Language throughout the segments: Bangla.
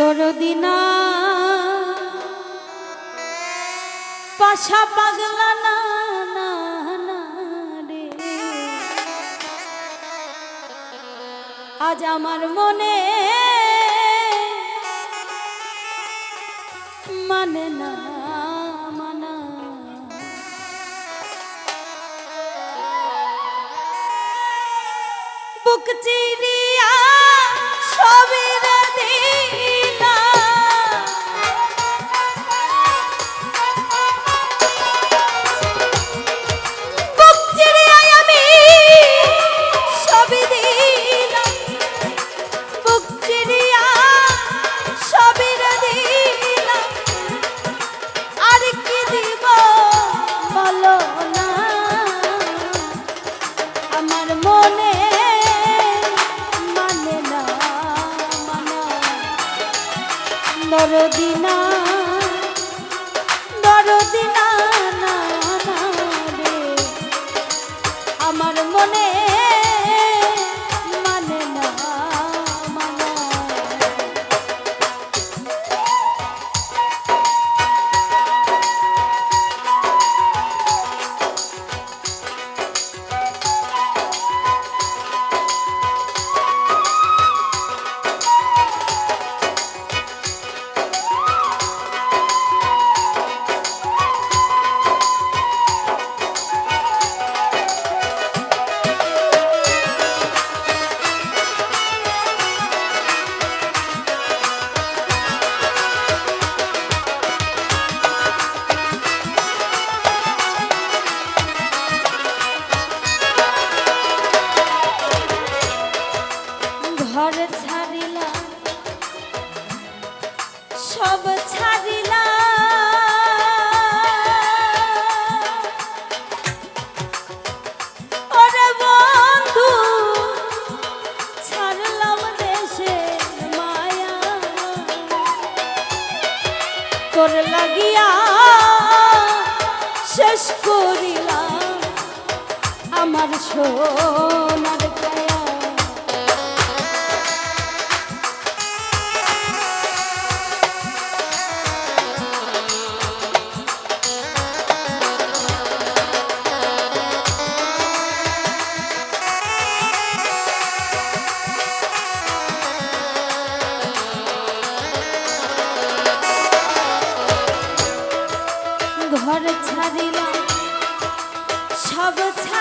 দরদিনা পাশা পাগলা না রে। আজ আমার মনে মানে না মানা। বুক চিরে ঘর ছাড়িলাম সব ছাড়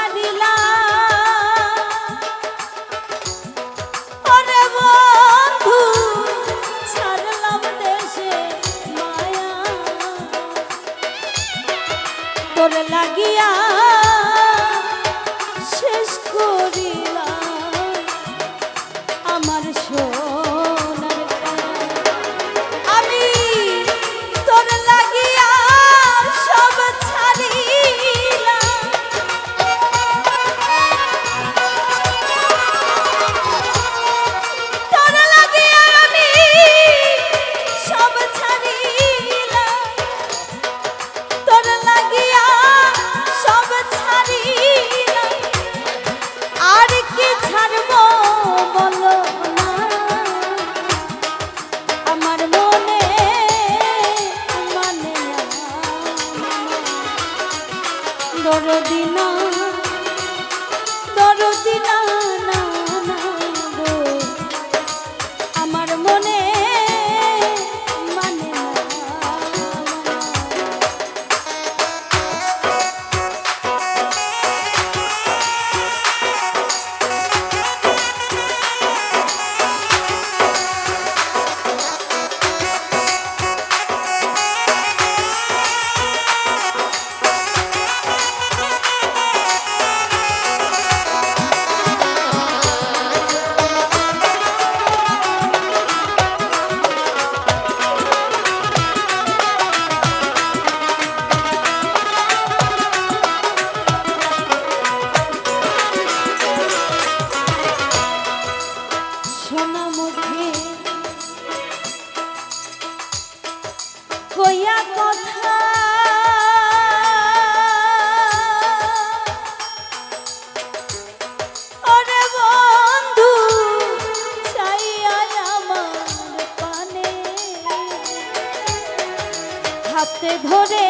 লাগিয়া শেষ করিয়া দরদিনা সমমুখে কইয়া কথা। হাতে ধরে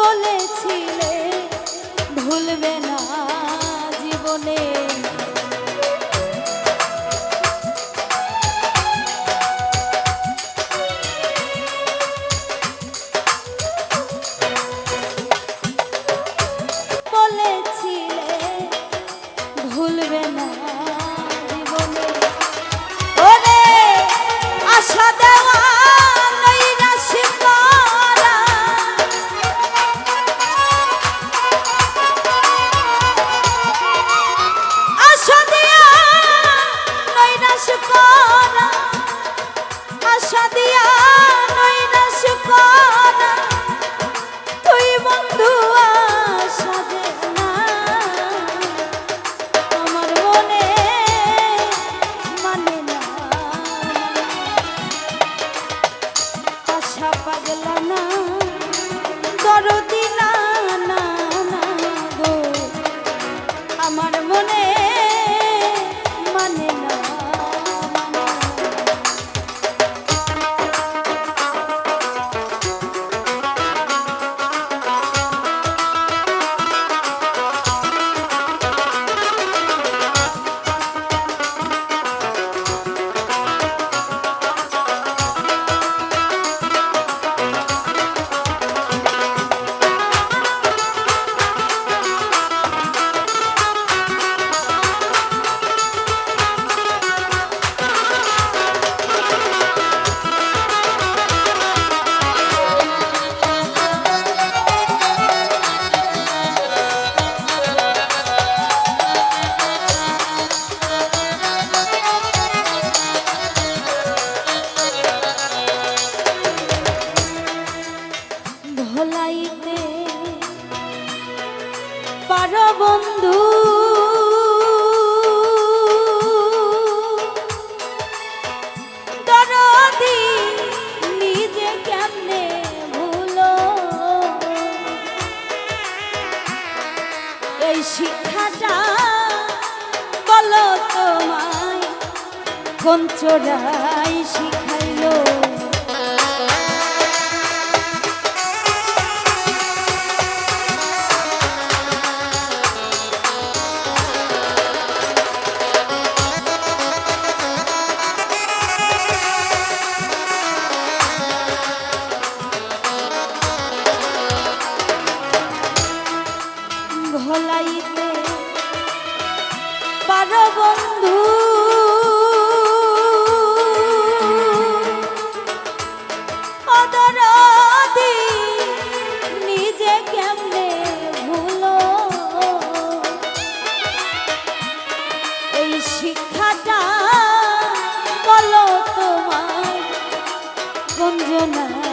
বলেছিলে ভুলবে না জীবনে। কোন চোরাই শিখাইলো। ভোলাইতে পার বন্ধু গঞ্জনাই